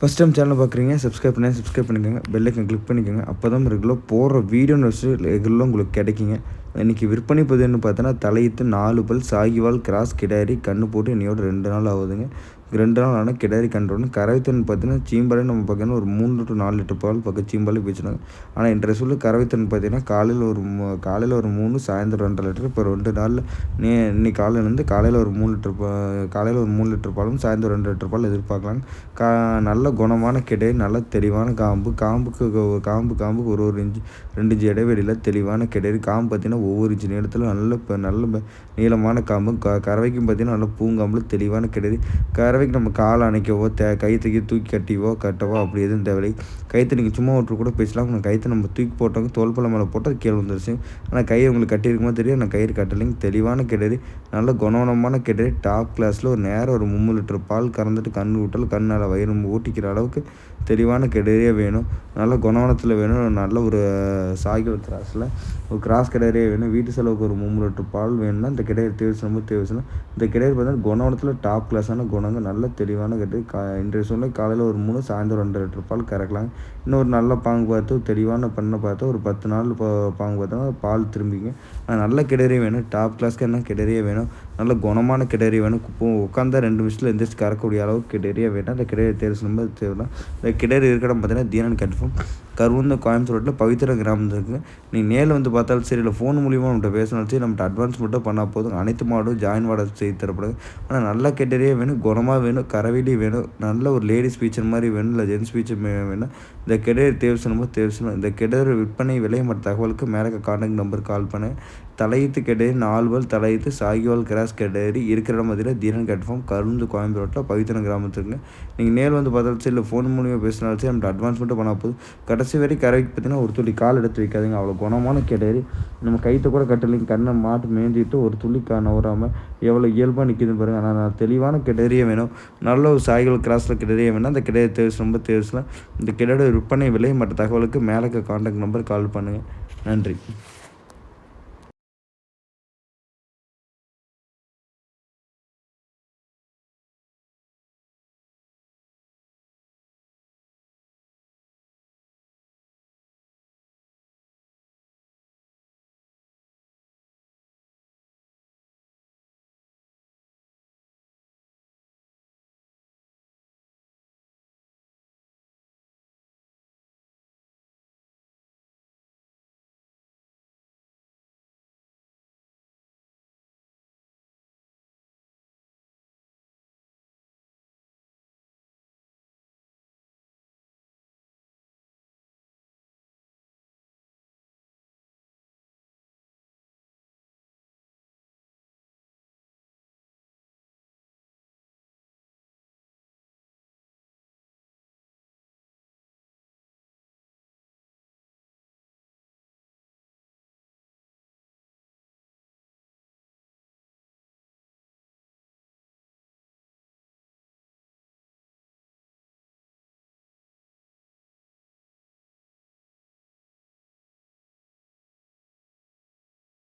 First time channel பார்க்குறீங்க subscribe பண்ணி subscribe பண்ணிக்கோங்க. பெல்லைக்கன் கிளிக் பண்ணிக்கோங்க. அப்போ தான் ரெகுலர் போடுற வீடியோன்னு வச்சு ரெகுலராக உங்களுக்கு கிடைக்குங்க. இன்றைக்கி விற்பனை பதிவுன்னு பார்த்தோன்னா தலையிட்டு நாலு பல் சாகிவால் கிராஸ் கிடாரி கண்ணு போட்டு இன்னையோட ரெண்டு நாள் ஆகுதுங்க. ரெண்டு நாள் ஆனால் கிடாரி கண்டுறோம் கரவைத்தன் பார்த்தீங்கன்னா சீம்பாலே நம்ம பார்த்தீங்கன்னா ஒரு மூணு டு நாலு லிட்டர் பால் பக்கம் சீம்பாலே வச்சுருந்தாங்க ஆனால் இன்றைய சொல்லு கரவைத்தன் பார்த்தீங்கன்னா காலையில் ஒரு காலையில் ஒரு மூணு சாயந்தரம் ரெண்டரை லிட்டர் இப்போ ரெண்டு நாளில் நீ இன்னைக்கு காலையிலேருந்து காலையில் ஒரு மூணு லிட்டர் காலையில் ஒரு மூணு லிட்டர் பாலும் சாயந்தரம் ரெண்டு லிட்டர் பால் எதிர்பார்க்கலாம் கா நல்ல குணமான கிடை நல்ல தெளிவான காம்பு. காம்புக்கு காம்பு காம்புக்கு ஒரு ஒரு இன்ச்சு ரெண்டு இன்ச்சு இடைவெளியில் தெளிவான கிடையாது காம்பு பார்த்தீங்கன்னா ஒவ்வொரு இன்ச்சு நீளத்தில் நல்ல இப்போ நல்ல நீளமான காம்பு க கறவைக்கும் பார்த்தீங்கன்னா நல்ல பூங்காம்பு தெளிவான கிடையாது. கறவைக்கு நம்ம காலை அணைக்கவோ தே கைத்துக்கு தூக்கி கட்டிவோ கட்டவோ அப்படி எதுவும் தேவையில்லை. கைத்து நீங்கள் சும்மா விட்டு கூட பேசலாம். கைத்தை நம்ம தூக்கி போட்டவங்க தோல்பழம் மேலே போட்டால் கீழே வந்துருச்சு ஆனால் கையை உங்களுக்கு கட்டியிருக்குமோ தெரியும் நான் கயிறு கட்டலைங்க. தெளிவான கிடையாது. நல்ல குணவனமான கிடையாது. டாப் கிளாஸில் ஒரு நேரம் ஒரு மூணு லிட்டர் பால் கறந்துட்டு கண் விட்டால் கண்ணால் வயிறு ஊட்டிக்கிற அளவுக்கு தெளிவான கிடரியே வேணும். நல்ல குணவனத்தில் வேணும். நல்ல ஒரு சாய்கள் கிராஸில் ஒரு கிராஸ் கிடரியே வேணும். வீட்டு செலவுக்கு ஒரு மூணு லிட்டர் பால் வேணும்னா இந்த கிடையாது தேவைச்சு தேவைச்சுன்னா இந்த கிடையாது பார்த்தீங்கன்னா குணவனத்தில் டாப் கிளாஸான குணங்கள். நல்ல தெளிவான கட்டு கா இன்றைய சூழ்நிலை காலையில் ஒரு மூணு சாயந்தரம் ரெண்டு லிட்டர் பால் கறக்கலாம் இன்னொரு நல்ல பாங்கு பார்த்து தெளிவான பண்ணை பார்த்து ஒரு பத்து நாள் பாங்கு பார்த்தோம்னா பால் திரும்பிங்க. ஆனால் நல்ல கிடரியே வேணும். டாப் கிளாஸ்க்கு என்ன கிடரியே வேணும்? நல்ல குணமான கிடரி வேணும். உட்காந்தா ரெண்டு நிமிஷத்தில் எந்திரிச்சு கறக்கக்கூடிய அளவுக்கு கிடரியே வேணும். அந்த கிடையை தேர்வு சொல்லும்போது தேவைதான் இந்த கிடர் இருக்கிற பார்த்தீங்கன்னா தீனன் கன்ஃபார்ம் கருவந்த கோயம்புத்தூர் ரோட்டில் பவித்திர கிராமம் இருக்குது நீங்கள் நேரில் வந்து பார்த்தாலும் சரி இல்லை ஃபோன் மூலியமாக நம்மகிட்ட பேசினாலும் சரி நம்மகிட்ட அட்வான்ஸ் மட்டும் பண்ணால் போதும். அனைத்து மாடும் ஜாயின் வாடகை செய்து தரப்படுது ஆனால் நல்ல கெட்டரியே வேணும் குணமாக வேணும் கரவிலையும் வேணும் நல்ல ஒரு லேடிஸ் ஃபீச்சர் மாதிரி வேணும் இல்லை ஜென்ஸ் ஃபீச்சர் வேணும். இந்த கெடர் தேவை சொல்லும்போது தேவை சொல்லணும் இந்த கெடர் விற்பனை விலை மற்ற தகவலுக்கு மேலே கான்டாக்ட் நம்பர் கால் பண்ணேன் தலையீத்து கெடேரி நால்வல் தலையீத்து சாகிவால் கிராஸ் கெடேரி இருக்கிற இடம் தீரன் கட்ஃபார்ம் கருந்து கோயம்புத்தூரில் ரோட்டில் பவித்திரம் கிராமத்துக்கு நீங்கள் நேரில் வந்து பார்த்தாலும் சரி இல்லை ஃபோன் மூலியமாக பேசினாலும் சரி நம்ம அட்வான்ஸ் மட்டும் பண்ணால் போதும். கடைசி வரை கரைக்கு பார்த்தீங்கன்னா ஒரு துளி கால் எடுத்து வைக்காதுங்க. அவ்வளோ குணமான கிடையாது நம்ம கைத்தை கூட கட்டலைங்க. கண்ணை மாட்டு மேந்திட்டு ஒரு துளி கா நவராமல் எவ்வளோ இயல்பாக நிற்கிதுன்னு பாருங்கள் ஆனால் நான் தெளிவான கிடரிய வேணும். நல்ல ஒரு சாய்கள் கிராஸில் கிடரிய வேணும் அந்த கிடைய தேவை ரொம்ப தேவைச்சுனா இந்த கிடையோட விற்பனை விலை மற்ற தகவலுக்கு மேலே கான்டாக்ட் நம்பர் கால் பண்ணுங்கள் நன்றி.